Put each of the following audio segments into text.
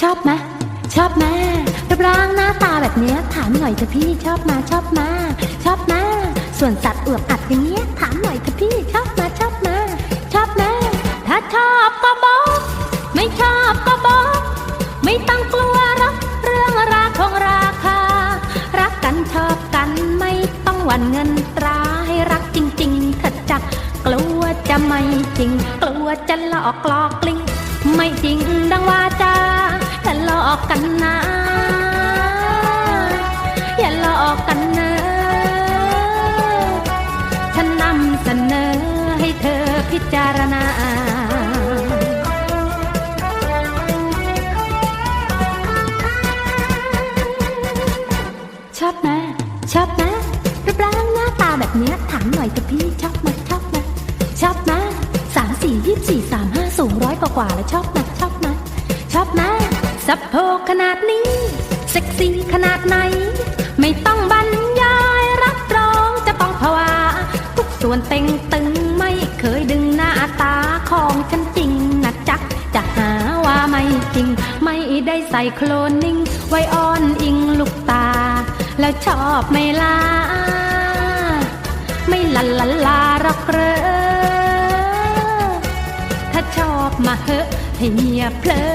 ชอบไหมชอบไหมรูปร่างหน้าตาแบบเนี้ยถามหน่อยเถอะพี่ชอบมาชอบมา ชอบมาส่วนสัตว์อวบอัดอย่างเงี้ยถามหน่อยเถอะพี่ชอบมาชอบมาชอบมาถ้าชอบก็บอก ไม่ชอบก็บอก ไม่ต้องกลัวรอกเรื่องราคงราคา รักกันชอบกันไม่ต้องหวั่นเงินตราให้รักจริงๆถ้าจักกลัวจะไม่จริง กลัวจะหลอกกลอกกลิ้งไม่จริงดังว่าจา อย่าหลอกกันนะ อย่าหลอกกันนะ ฉันนำเสนอให้เธอพิจารณาชอบนะชอบนะรูปร่างหน้าตาแบบเนี้ยถามหน่อยเถอะพี่ชอบไหมชอบไหมชอบนะสามสี่ยี่สี่สามห้าสูงร้อยกว่ากว่าแล้วชอบนะชอบนะชอบนะ สะโพกขนาดนี้ เซ็กซี่ขนาดไหน ไม่ต้องบรรยายรับรองจะต้องภาวะทุกส่วนเต็งตึงไม่เคยดึงหน้าตาของฉันจริงนะจ๊ะจะหาว่าไม่จริง ไม่ได้ใส่โคลนนิ่ง ไว้อ้อนอิงลูกตา แล้วชอบไม่ลา ไม่ลันลันลารักเรอถ้าชอบมาเหอะให้เมียเพลอ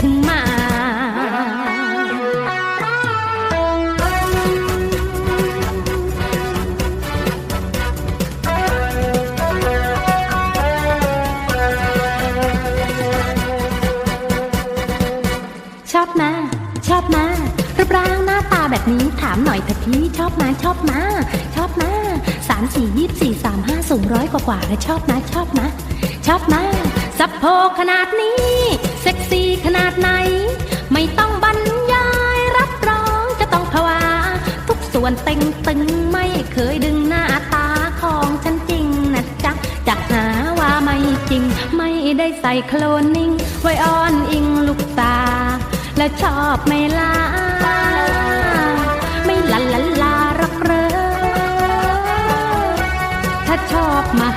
ถึงมา แบบนี้ถามหน่อยเถอะพี่ชอบมาชอบมาชอบมาสามสี่ยี่สี่สามห้าสูงร้อยกว่ากว่าแล้วชอบมาชอบมาชอบมาสะโพขนาดนี้ เซ็กซี่ขนาดไหน ไม่ต้องบรรยายรับรองจะต้องภาวะทุกส่วนเต็งตึงไม่เคยดึงหน้าตาของฉันจริงนะจ๊ะจะหาว่าไม่จริง ไม่ได้ใส่โคลนนิ่ง ไว้อ้อนอิงลูกตา แล้วชอบไม่ลา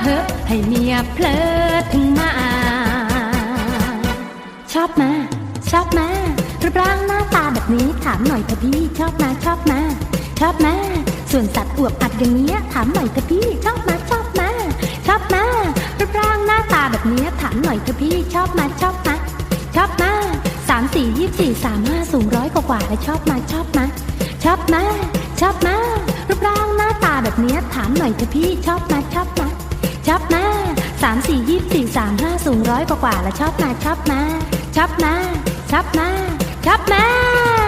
เหอให้เมียเพลอถึงมา ชอบมาชอบมารูปร่างหน้าตาแบบนี้ถามหน่อยเถอะพี่ชอบมาชอบมาชอบมาส่วนสัตว์อวบอัดอย่างเนี้ยถามหน่อยเถอะพี่ชอบมาชอบมาชอบมารูปร่างหน้าตาแบบนี้ถามหน่อยเถอะพี่ชอบมาชอบมาชอบมาสามสี่ยี่สี่สามห้าสูงร้อยกว่ากว่าแล้วชอบมาชอบมาชอบมาชอบมารูปร่างหน้าตาแบบนี้ถามหน่อยเถอะพี่ชอบมาชอบมา ชอบนะสามสี่ยี่สี่สามห้าสูงร้อยกว่ากว่าแล้วชอบนะชอบนะชอบนะชอบนะชอบนะ